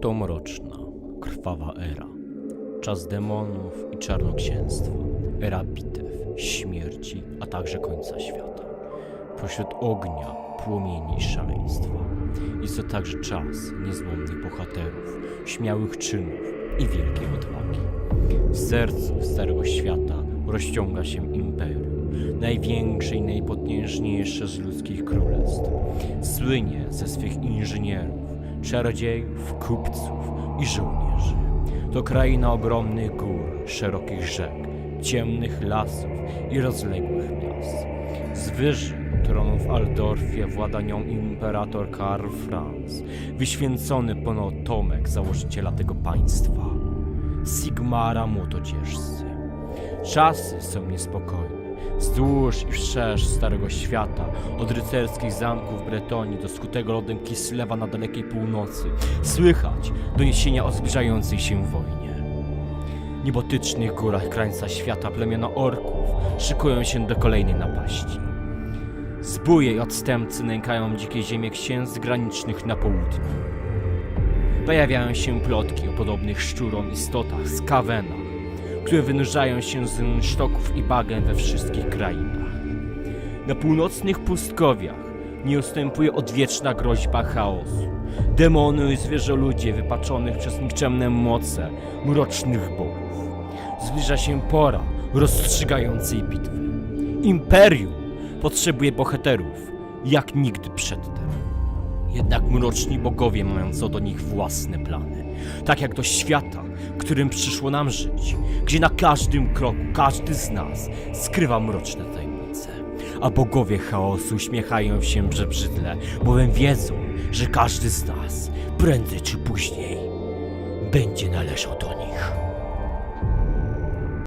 To mroczna, krwawa era. Czas demonów i czarnoksięstwa. Era bitew, śmierci, a także końca świata. Pośród ognia, płomieni i szaleństwa. Jest to także czas niezłomnych bohaterów, śmiałych czynów i wielkiej odwagi. W sercu Starego Świata rozciąga się imperium, największe i najpotężniejsze z ludzkich królestw. Słynie ze swych inżynierów, czarodziejów, kupców i żołnierzy. To kraina ogromnych gór, szerokich rzek, ciemnych lasów i rozległych miast. Z wyżyn tronu w Aldorfie włada nią imperator Karl Franz, wyświęcony ponotomek założyciela tego państwa. Sigmara młotocieszcy. Czasy są niespokojne. Wzdłuż i wszerz Starego Świata, od rycerskich zamków Bretonii do skutego lodem Kislewa na dalekiej północy, słychać doniesienia o zbliżającej się wojnie. W niebotycznych górach krańca świata plemiona orków szykują się do kolejnej napaści. Zbóje i odstępcy nękają dzikie ziemie księstw granicznych na południu. Pojawiają się plotki o podobnych szczurom istotach z Kawena, które wynurzają się z sztoków i bagien we wszystkich krainach. Na północnych pustkowiach nie ustępuje odwieczna groźba chaosu. Demony i zwierzoludzie wypaczonych przez nikczemne moce mrocznych bogów. Zbliża się pora rozstrzygającej bitwy. Imperium potrzebuje bohaterów jak nigdy przedtem. Jednak mroczni bogowie mają co do nich własne plany. Tak jak do świata, którym przyszło nam żyć, gdzie na każdym kroku każdy z nas skrywa mroczne tajemnice. A bogowie chaosu uśmiechają się przebrzydle, bowiem wiedzą, że każdy z nas prędzej czy później będzie należał do nich.